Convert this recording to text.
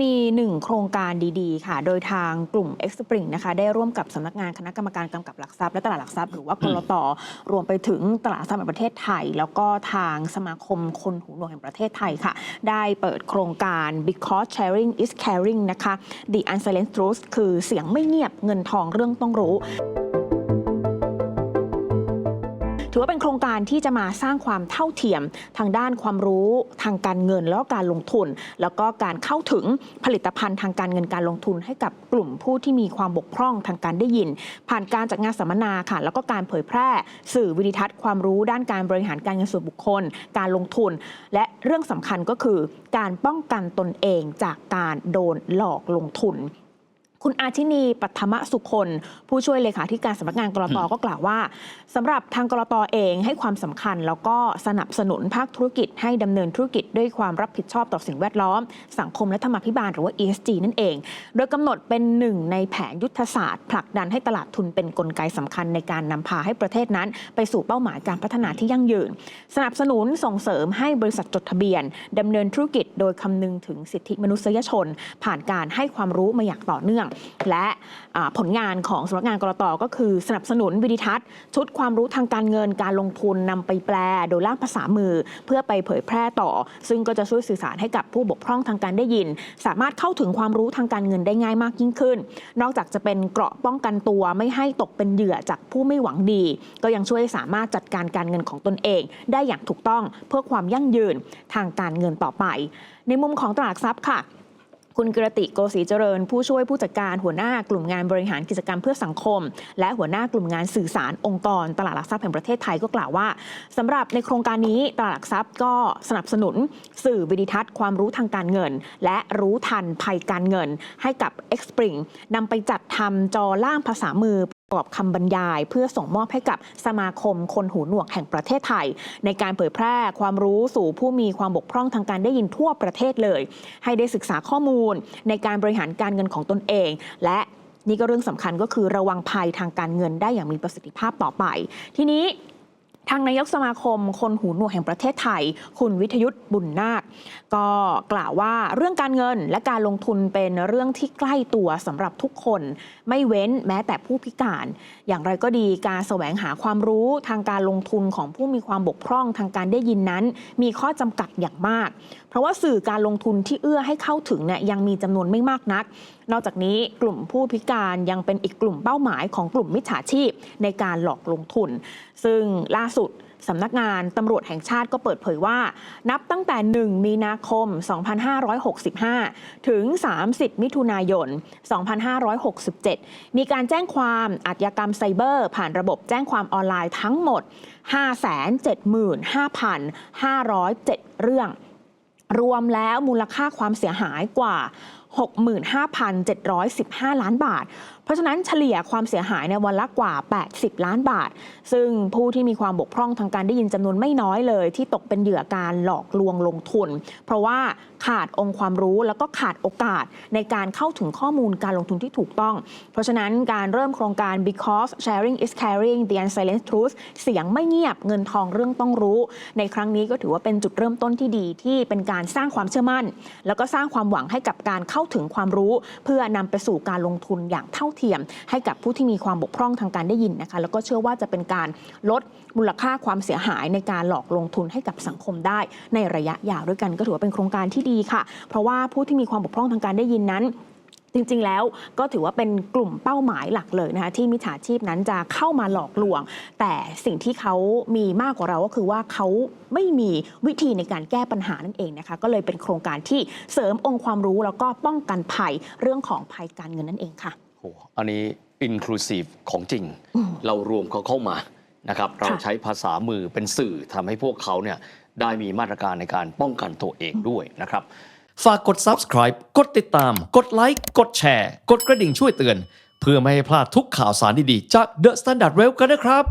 มีหนึ่งโครงการดีๆ ค่ะ โดยทางกลุ่ม X Spring นะคะ ได้ร่วมกับสำนักงานคณะกรรมการกำกับหลักทรัพย์และตลาดหลักทรัพย์หรือว่ากรตรวมไปถึงตลาดทรัพย์แห่งประเทศไทย แล้วก็ทางสมาคมคนหูหนวกแห่งประเทศไทยค่ะ ได้เปิดโครงการ because sharing is caring นะคะ the unsilenced truth คือเสียงไม่เงียบเงินทองเรื่องต้องรู้ ถือว่าเป็นโครงการที่จะมาสร้างความเท่าเทียมทางด้านความรู้ทางการเงินแล้วก็การลงทุน แล้วก็การเข้าถึงผลิตภัณฑ์ทางการเงินการลงทุนให้กับกลุ่มผู้ที่มีความบกพร่องทางการได้ยิน ผ่านการจัดงานสัมมนาค่ะ แล้วก็การเผยแพร่สื่อวิดิทัศน์ความรู้ด้านการบริหารการเงินส่วนบุคคล การลงทุน และเรื่องสำคัญก็คือ การป้องกันตนเองจากการโดนหลอกลงทุน คุณอาชินีปัทมสุคน ผู้ช่วยเลขาธิการสำนักงานกรตก็กล่าวว่าสำหรับทางกรตเองให้ความสำคัญ แล้วก็สนับสนุนภาคธุรกิจให้ดำเนินธุรกิจด้วยความรับผิดชอบต่อสิ่งแวดล้อม สังคมและธรรมาภิบาลหรือว่า ESG นั่นเอง โดยกำหนดเป็นหนึ่งในแผนยุทธศาสตร์ ผลักดันให้ตลาดทุนเป็นนกลไกสำคัญในการนำพาให้ประเทศนั้น ไปสู่เป้าหมายการพัฒนาที่ยั่งยืน สนับสนุนส่งเสริมให้บริษัทจดทะเบียนดำเนินธุรกิจโดยคำนึงถึงสิทธิมนุษยชน ผ่านการให้ความรู้มาอย่างต่อเนื่องและผลงานของสำนักงานกรตก็คือสนับสนุนวิดิทัศน์ ชุดความรู้ทางการเงินการลงทุนนำไปแปล โดยล่ามภาษามือเพื่อไปเผยแพร่ต่อ ซึ่งก็จะช่วยสื่อสารให้กับผู้บกพร่องทางการได้ยิน สามารถเข้าถึงความรู้ทางการเงินได้ง่ายมากยิ่งขึ้น นอกจากจะเป็นเกราะป้องกันตัวไม่ให้ตกเป็นเหยื่อจากผู้ไม่หวังดี ก็ยังช่วยสามารถจัดการการเงินของตนเอง ได้อย่างถูกต้องเพื่อความยั่งยืนทางการเงินต่อไป ในมุมของตลาดหลักทรัพย์ค่ะ คุณกิรติโกศรีเจริญ ผู้ช่วยผู้จัดการหัวหน้ากลุ่มงานบริหารกิจกรรมเพื่อสังคม และหัวหน้ากลุ่มงานสื่อสารองค์กร ตลาดหลักทรัพย์แห่งประเทศไทยก็กล่าวว่าสำหรับในโครงการนี้ตลาดหลักทรัพย์ก็สนับสนุน สื่อวิดิทัศน์ความรู้ทางการเงิน และรู้ทันภัยการเงิน ให้กับ X Spring นำไปจัดทำจอล่ามภาษามือ ประกอบคำบรรยายเพื่อส่งมอบให้กับสมาคมคนหูหนวกแห่งประเทศไทย ในการเผยแพร่ความรู้สู่ผู้มีความบกพร่องทางการได้ยินทั่วประเทศเลย ให้ได้ศึกษาข้อมูล ในการบริหารการเงินของตนเอง และนี่ก็เรื่องสำคัญก็คือระวังภัยทางการเงินได้อย่างมีประสิทธิภาพต่อไป ทีนี้ ทางนายกสมาคม คนหูหนวกแห่งประเทศไทย คุณวิทยุทธ์บุญนาค ก็กล่าวว่าเรื่องการเงินและการลงทุนเป็นเรื่องที่ใกล้ตัวสำหรับทุกคน ไม่เว้นแม้แต่ผู้พิการ อย่างไรก็ดีการแสวงหาความรู้ทางการลงทุนของผู้มีความบกพร่องทางการได้ยินนั้น มีข้อจำกัดอย่างมาก เพราะว่าสื่อการลงทุนที่เอื้อให้เข้าถึงเนี่ยยังมีจำนวนไม่มากนัก นอกจากนี้กลุ่มผู้พิการยังเป็นอีกกลุ่มเป้าหมายของกลุ่มมิจฉาชีพในการหลอกลงทุน ซึ่งล่าสุดสำนักงานตำรวจแห่งชาติก็เปิดเผยว่า นับตั้งแต่ 1 มีนาคม 2565 ถึง 30 มิถุนายน 2567 มีการแจ้งความอาชญากรรมไซเบอร์ ผ่านระบบแจ้งความออนไลน์ทั้งหมด 575,507 เรื่อง รวมแล้วมูลค่าความเสียหายกว่า 65,715 ล้านบาท เพราะฉะนั้นเฉลี่ยความเสียหายในวันละกว่า 80 ล้านบาท ซึ่งผู้ที่มีความบกพร่องทางการได้ยินจำนวนไม่น้อยเลย ที่ตกเป็นเหยื่อการหลอกลวงลงทุน เพราะว่าขาดองค์ความรู้แล้วก็ขาดโอกาสในการเข้าถึงข้อมูลการลงทุนที่ถูกต้อง เพราะฉะนั้นการเริ่มโครงการ because sharing is caring the unsilenced truth เสียงไม่เงียบเงินทองเรื่องต้องรู้ ในครั้งนี้ก็ถือว่าเป็นจุดเริ่มต้นที่ดีที่เป็นการสร้างความเชื่อมั่น แล้วก็สร้างความหวังให้กับการเข้าถึงความรู้ เพื่อนำไปสู่การลงทุนอย่างเท่าเทียม ให้กับผู้ที่มีความบกพร่องทางการได้ยินนะคะ แล้วก็เชื่อว่าจะเป็นการลดมูลค่าความเสียหายในการหลอกลงทุนให้กับสังคมได้ ในระยะยาวด้วยกันก็ถือว่าเป็นโครงการที่ดีค่ะ เพราะว่าผู้ที่มีความบกพร่องทางการได้ยินนั้นจริง ๆ แล้วก็ถือว่าเป็นกลุ่มเป้าหมายหลักเลยนะคะที่มิจฉาชีพนั้นจะเข้ามาหลอกลวง แต่สิ่งที่เขามีมากกว่าเราก็คือว่าเขาไม่มีวิธีในการแก้ปัญหานั่นเองนะคะก็เลยเป็นโครงการที่เสริมองค์ความรู้แล้วก็ป้องกันภัยเรื่องของภัยการเงินนั่นเองค่ะ โอ้โหอันนี้ inclusive ของจริง เรารวมเขาเข้ามานะครับเราใช้ภาษามือเป็นสื่อทำให้พวกเขาเนี่ยได้มีมาตรการในการป้องกันตัวเองด้วยนะครับ ฝากกด subscribe กดติดตาม กดไลค์กดแชร์ กดกระดิ่งช่วยเตือน เพื่อไม่ให้พลาดทุกข่าวสารดีๆ จาก The Standard Well กันนะครับ